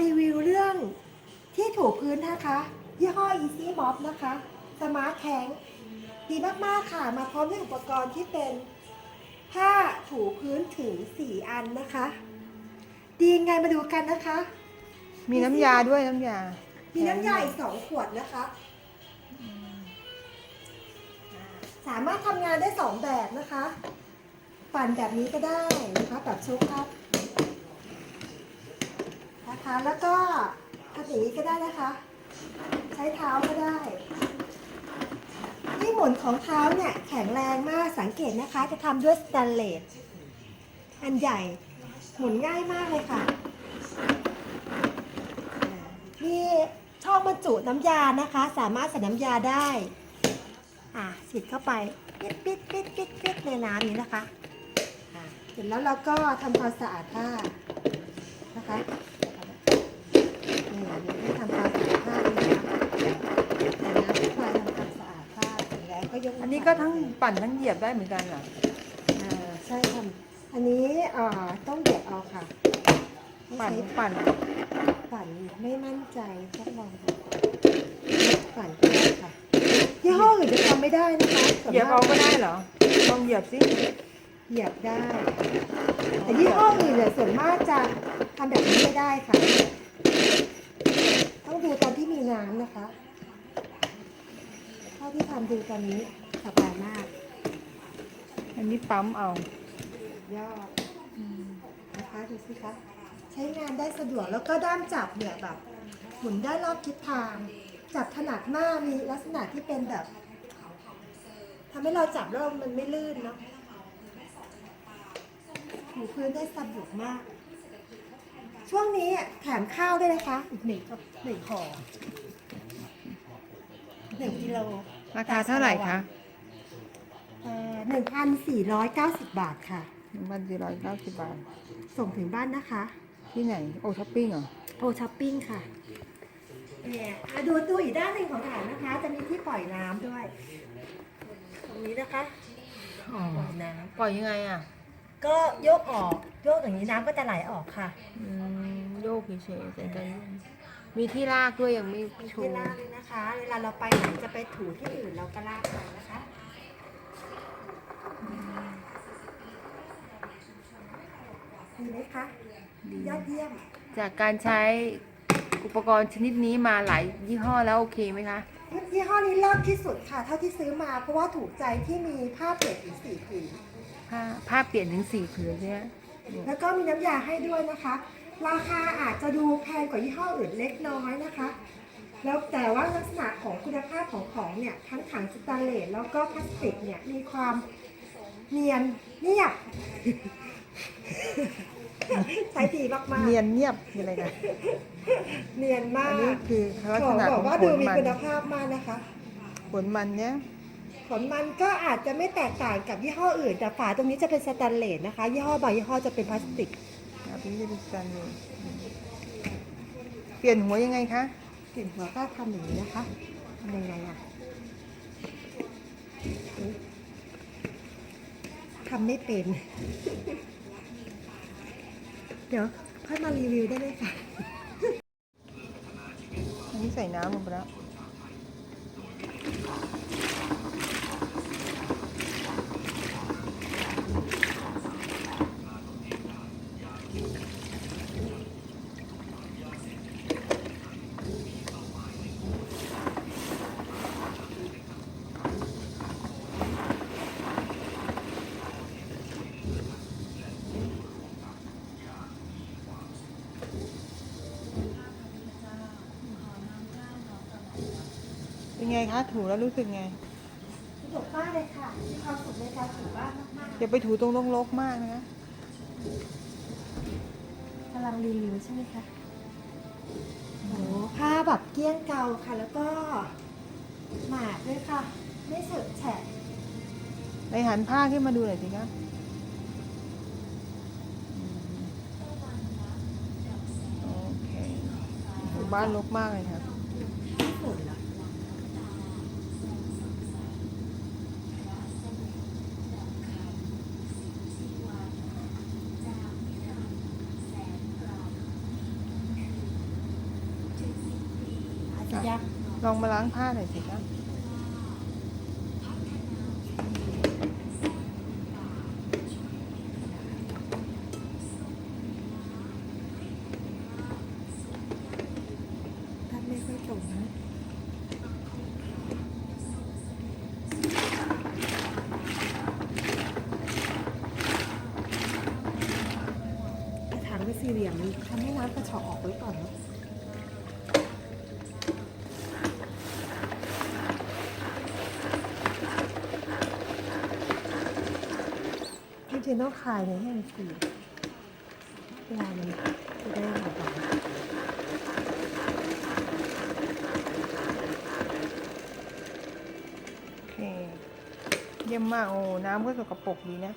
รีวิวเรื่องที่ถูพื้นนะคะ ยี่ห้อ Easy Mop นะคะ Smart Tank ดีมาก ๆ ค่ะ มาพร้อมด้วยอุปกรณ์ที่เป็นผ้าถูพื้นถึง 4 อันนะคะ ดียังไงมาดูกันนะคะ มีน้ำยาด้วยน้ำยา มีน้ำยาอีก2ขวดนะคะ สามารถทำงานได้2แบบนะคะ ปั่นแบบนี้ก็ได้นะคะแบบโชคครับ นะคะ แล้วก็ทำอย่างนี้ก็ได้นะคะ ใช้เท้าก็ได้ที่หมุนของเท้าเนี่ยแข็งแรงมากสังเกตนะคะ จะทำด้วยสแตนเลสอันใหญ่หมุนง่ายมากเลยค่ะอ่ามีช่องบรรจุน้ำยานะคะ สามารถใส่น้ำยาได้ อะฉีดเข้าไปปิดปิดปิดปิดปิดในน้ำนี้นะคะอะเสร็จแล้วเราก็ทำความสะอาดผ้านะคะนี่นี่ทำความสะอาดผ้านี่นะคะแต่น้ำที่คอยทำความสะอาดผ้าเสร็จแล้ว ก็ยกอันนี้ก็ทั้งปั่นทั้งเหยียบได้เหมือนกันเหรออ่าใช่ค่ะอันนี้อ่าต้องเด็ดเอาค่ะต้องปั่นใช้ปั่นปั่นไม่มั่นใจต้องลองดูปั่นก็ได้ค่ะยี่ห้ออื่นจะทำไม่ได้นะคะส่วนเหยียบมเอาก็ได้เหรอลองเหยียบสิเหยียบได้แต่ยี่ห้ออื่นเนี่ยส่วนมากจะทำแบบนี้ไม่ได้ค่ะ ต้องดูตอนที่มีน้ำนะคะเท่าที่ทำดูตอนนี้สบายมาก อันนี้ปั๊มเอายอดนะคะดูสิคะใช้งานได้สะดวกแล้วก็ด้ามจับเนี่ยแบบหมุนได้รอบทิศทาง จับถนัดมากมีลักษณะที่เป็นแบบทำให้เราจับแล้วมันไม่ลื่นเนาะถูพื้นได้สะดวกมาก ช่วงนี้แถมข้าวด้วยนะคะ อีกหนึ่งกับหนึ่งห่อหนึ่งกิโล ราคาเท่าไหร่คะหนึ่งพันสี่ร้อยเก้าสิบบาทค่ะหนึ่งพันสี่ร้อยเก้าสิบบาท ส่งถึงบ้านนะคะ ที่ไหน โอช้อปปิ้งเหรอ โอช้อปปิ้งค่ะเนี่ยอะดูตัวอีกด้านหนึ่งของฐานนะคะ จะมีที่ปล่อยน้ำด้วย ตรงนี้นะคะอ๋อปล่อยน้ปล่อยยังไงอะำก็โยกออก โยกอย่างนี้น้ำก็จะไหลออกค่ะอืมโยกเฉยๆแต่ใจ มีที่ลากด้วยยังไม่มีโชที่ว์ลากเลยนะคะ เวลาเราไปไหนจะไปถูที่อื่นเราก็ลากไปนะคะ ดีไหมคะยอดเยี่ยม จากการใช้อุปกรณ์ชนิดนี้มาหลายยี่ห้อแล้วโอเคไหมคะ ยี่ห้อนี้เลิศที่สุดค่ะ เท่าที่ซื้อมาเพราะว่าถูกใจที่มีผ้าเปียกถึงสี่ผืนผ้าผ้าเปลี่ยนถึงสี่ผืนใช่ไหมแล้วก็มีน้ำยาให้ด้วยนะคะ ราคาอาจจะดูแพงกว่ายี่ห้ออื่นเล็กน้อยนะคะ แล้วแต่ว่าลักษณะของคุณภาพของของเนี่ยทั้งถังสแตนเลสแล้วก็พลาสติกเนี่ยมีความเนียนเนียบใช้ดีมากๆเนียนเงียบคืออะไรกันเนียนมาอักนนี้คือลักขษอณะบขออกงว่าผดูลมีมันคุณภาพมากนะคะผลมันเนี้ยผลมันก็อาจจะไม่แตกต่างกับยี่ห้ออื่น แต่ฝาตรงนี้จะเป็นสแตนเลสนะคะ ยี่ห้อบางยี่ห้อจะเป็นพลาสติก ครับนี่จะเป็นสแตนเลสเปลี่ยนหัวยังไงคะกลิ่นหัวก็ทำอย่างนี้นะคะทำยังไงอะอุ๊ยทำไม่เป็น เดี๋ยวค่อยมารีวิวได้เลยค่ะอันนี้ใส่น้ำลงไปแล้ว เป็นไงคะถูแล้วรู้สึกไงสนุกมากเลยค่ะมีความสุขในการถูบ้านมากอย่าไปถูตรงรกๆมากนะคะๆกำลังรีวิวใช่ไหมคะโอ้ผ้าแบบเกลี้ยงเกาค่ะ แล้วก็หมาดด้วยค่ะ ไม่เฉอะแฉะในหันผ้าขึ้นมาดูหน่อยสิคะโอเคโอ้บ้านรกมากเลยค่ะฝุ่นเหรอ ยัก ลองมาล้างผ้าหน่อยสิคะท่านไม่ค่อยตรงนะไอ้ถังเป็นสี่เหลี่ยมมันทำให้น้ำกระเฉาะออกไว้ก่อนเนอะ จริงต้องคลายเนี่ยให้มันสีเวลามันจะได้หมดอโอเค เยี่ยมมากโอ้น้ำก็สกปรกดีนะ